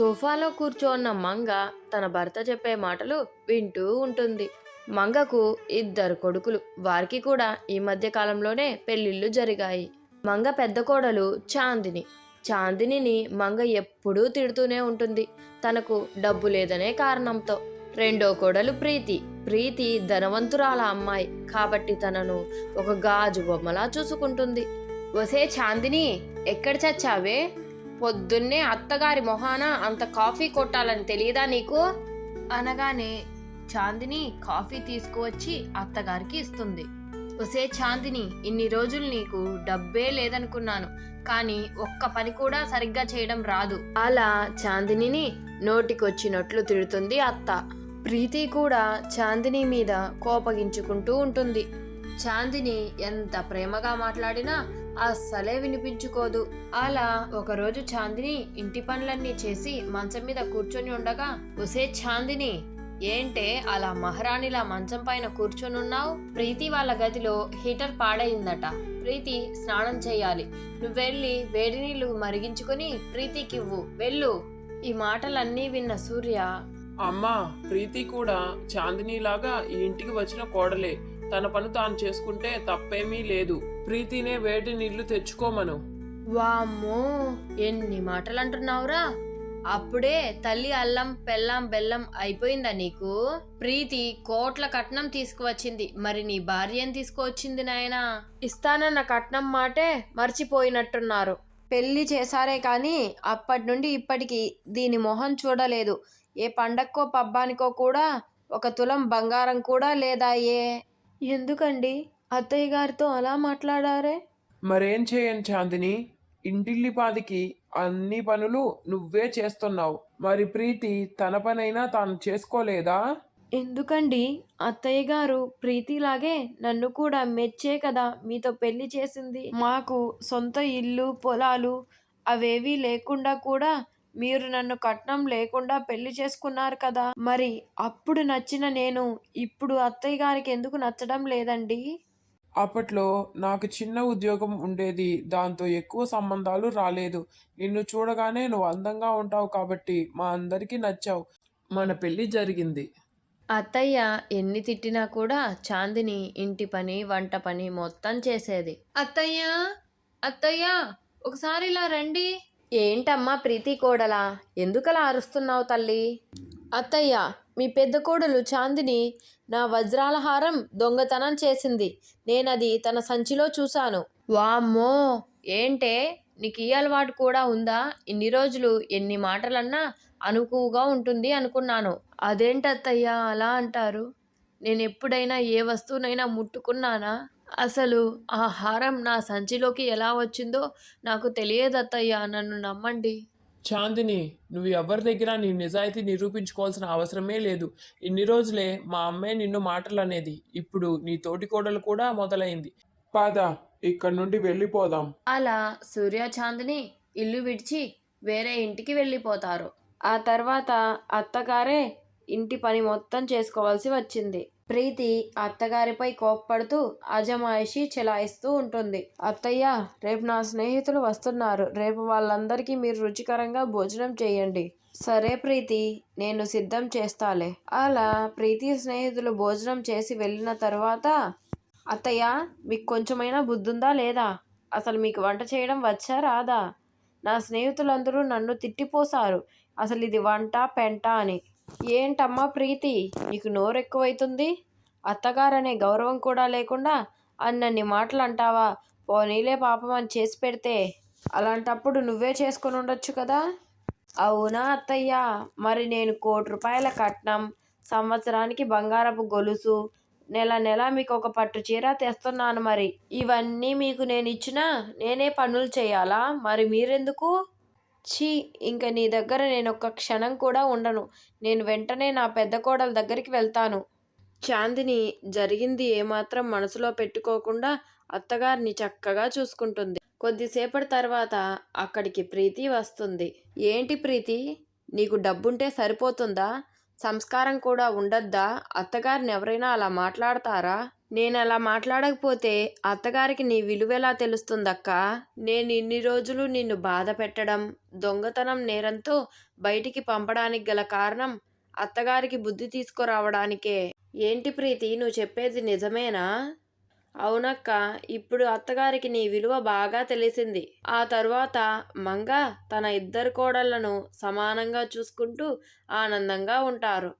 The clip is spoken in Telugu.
సోఫాలో కూర్చోన్న మంగ తన భర్త చెప్పే మాటలు వింటూ ఉంటుంది. మంగకు ఇద్దరు కొడుకులు. వారికి కూడా ఈ మధ్య కాలంలోనే పెళ్ళిళ్ళు జరిగాయి. మంగ పెద్ద కోడలు చాందిని. చాందినిని మంగ ఎప్పుడూ తిడుతూనే ఉంటుంది. తనకు డబ్బు లేదనే కారణంతో. రెండో కోడలు ప్రీతి. ప్రీతి ధనవంతురాల అమ్మాయి. కాబట్టి తనను ఒక గాజు బొమ్మలా చూసుకుంటుంది. వసే చాందిని ఎక్కడ చచ్చావే? పొద్దున్నే అత్తగారి మొహాన అంత కాఫీ కొట్టాలని తెలియదా నీకు? అనగానే చాందిని కాఫీ తీసుకువచ్చి అత్తగారికి ఇస్తుంది. ఒసే చాందిని ఇన్ని రోజులు నీకు డబ్బే లేదనుకున్నాను కానీ ఒక్క పని కూడా సరిగ్గా చేయడం రాదు. అలా చాందినిని నోటికొచ్చినట్లు తిడుతుంది అత్త. ప్రీతి కూడా చాందిని మీద కోపగించుకుంటూ ఉంటుంది. చాందిని ఎంత ప్రేమగా మాట్లాడినా అస్సలే వినిపించుకోదు. అలా ఒకరోజు చాందిని ఇంటి పనులన్నీ చేసి మంచం మీద కూర్చొని ఉండగా ఒసే చాందిని ఏంటే అలా మహారాణిలా మంచం పైన కూర్చొనున్నావు? ప్రీతి వాళ్ళ గదిలో హీటర్ పాడైందట. ప్రీతి స్నానం చేయాలి. నువ్వెళ్ళి వేడి నీళ్ళు మరిగించుకొని ప్రీతికివ్వు. వెళ్ళు. ఈ మాటలన్నీ విన్న సూర్య అమ్మా ప్రీతి కూడా చాందినీలాగా ఈ ఇంటికి వచ్చిన కోడలే. తన పని తాను చేసుకుంటే తప్పేమీ లేదు. ప్రీతినే వేడి నీళ్ళు తెచ్చుకోమను. వామ్మో ఎన్ని మాటలు అంటున్నావురా అప్పుడే తల్లి అల్లం పెల్లం బెల్లం అయిపోయిందా నీకు? ప్రీతి కోట్ల కట్నం తీసుకువచ్చింది. మరి నీ భార్య ఏం తీసుకువచ్చింది నాయనా? ఇస్తానన్న కట్నం మాటే మర్చిపోయినట్టున్నారు. పెళ్ళి చేశారే కానీ అప్పటి నుండి ఇప్పటికి దీని మొహం చూడలేదు. ఏ పండక్కో పబ్బానికో కూడా ఒక తులం బంగారం కూడా లేదా ఏ ఎందుకండి? అత్తయ్య గారితో అలా మాట్లాడారే? మరేం చేయను చాందిని? ఇంటిల్లిపాదికి అన్ని పనులు నువ్వే చేస్తున్నావు. మరి ప్రీతి తన పనైనా తాను చేసుకోలేదా? ఎందుకండి? అత్తయ్య గారు ప్రీతిలాగే నన్ను కూడా మెచ్చే కదా మీతో పెళ్ళి చేసింది. మాకు సొంత ఇల్లు పొలాలు అవేవీ లేకుండా కూడా మీరు నన్ను కట్నం లేకుండా పెళ్ళి చేసుకున్నారు కదా. మరి అప్పుడు నచ్చిన నేను ఇప్పుడు అత్తయ్య గారికి ఎందుకు నచ్చడం లేదండి? అప్పట్లో నాకు చిన్న ఉద్యోగం ఉండేది. దాంతో ఎక్కువ సంబంధాలు రాలేదు. నిన్ను చూడగానే నువ్వు అందంగా ఉంటావు కాబట్టి మా అందరికీ నచ్చావు. మన పెళ్ళి జరిగింది. అత్తయ్య ఎన్ని తిట్టినా కూడా చాందిని ఇంటి పని వంట పని మొత్తం చేసేది. అత్తయ్య! అత్తయ్య! ఒకసారి ఇలా రండి. ఏంటమ్మా ప్రీతి కోడలా? ఎందుకలా అరుస్తున్నావు తల్లి? అత్తయ్య మీ పెద్ద కోడలు చాందిని నా వజ్రాల హారం దొంగతనం చేసింది. నేనది తన సంచిలో చూశాను. వామ్మో! ఏంటే? నీకు ఈ అలవాటు కూడా ఉందా? ఇన్ని రోజులు ఎన్ని మాటలన్నా అనుకువగా ఉంటుంది అనుకున్నాను. అదేంటత్తయ్యా అలా అంటారు? నేను ఎప్పుడైనా ఏ వస్తువునైనా ముట్టుకున్నానా? అసలు ఆ హారం నా సంచిలోకి ఎలా వచ్చిందో నాకు తెలియదత్తయ్యా నన్ను నమ్మండి. చాందిని నువ్వు ఎవరి దగ్గర నీ నిజాయితీ నిరూపించుకోవాల్సిన అవసరమే లేదు. ఇన్ని రోజులే మా అమ్మే నిన్ను మాటలు అనేది ఇప్పుడు నీ తోటి కోడలు కూడా మొదలైంది. పాద ఇక్కడ నుండి వెళ్ళిపోదాం. అలా సూర్య చాందిని ఇల్లు విడిచి వేరే ఇంటికి వెళ్ళిపోతారు. ఆ తర్వాత అత్తగారే ఇంటి పని మొత్తం చేసుకోవాల్సి వచ్చింది. ప్రీతి అత్తగారిపై కోప్పడుతూ అజమాయిషి చెలాయిస్తూ ఉంటుంది. అత్తయ్య రేపు నా స్నేహితులు వస్తున్నారు. రేపు వాళ్ళందరికీ మీరు రుచికరంగా భోజనం చేయండి. సరే ప్రీతి నేను సిద్ధం చేస్తాలే. అలా ప్రీతి స్నేహితులు భోజనం చేసి వెళ్ళిన తర్వాత అత్తయ్య మీకు కొంచెమైనా బుద్ధుందా లేదా? అసలు మీకు వంట చేయడం వచ్చా రాదా? నా స్నేహితులందరూ నన్ను తిట్టిపోసారు. అసలు ఇది వంట పెంట అని. ఏంటమ్మా ప్రీతి? నీకు నోరెక్కువైతుంది? అత్తగారనే గౌరవం కూడా లేకుండా అన్నన్ని మాటలు అంటావా పోనీలే పాపం అని చేసి పెడితే అలాంటప్పుడు నువ్వే చేసుకొని ఉండొచ్చు కదా? అవునా అత్తయ్య? మరి నేను కోటి రూపాయల కట్నం సంవత్సరానికి బంగారపు గొలుసు నెల నెల మీకు ఒక పట్టు చీర తెస్తున్నాను మరి. ఇవన్నీ మీకు నేను ఇచ్చినా నేనే పనులు చేయాలా? మరి మీరెందుకు? ఛీ ఇంక నీ దగ్గర నేను ఒక్క క్షణం కూడా ఉండను. నేను వెంటనే నా పెద్ద కోడల దగ్గరికి వెళ్తాను. చాందిని జరిగింది ఏమాత్రం మనసులో పెట్టుకోకుండా అత్తగారిని చక్కగా చూసుకుంటుంది. కొద్దిసేపటి తర్వాత అక్కడికి ప్రీతి వస్తుంది. ఏంటి ప్రీతి? నీకు డబ్బుంటే సరిపోతుందా? సంస్కారం కూడా ఉండద్దా? అత్తగారిని ఎవరైనా అలా మాట్లాడతారా? నేను అలా మాట్లాడకపోతే అత్తగారికి నీ విలువ ఎలా తెలుస్తుందక్క? నేను ఇన్ని రోజులు నిన్ను బాధ పెట్టడం దొంగతనం నేరంతో బయటికి పంపడానికి గల కారణం అత్తగారికి బుద్ధి తీసుకురావడానికే. ఏంటి ప్రీతి నువ్వు చెప్పేది నిజమేనా? అవునక్క ఇప్పుడు అత్తగారికి నీ విలువ బాగా తెలిసింది. ఆ తరువాత మంగ తన ఇద్దరు కోడళ్ళను సమానంగా చూసుకుంటూ ఆనందంగా ఉంటారు.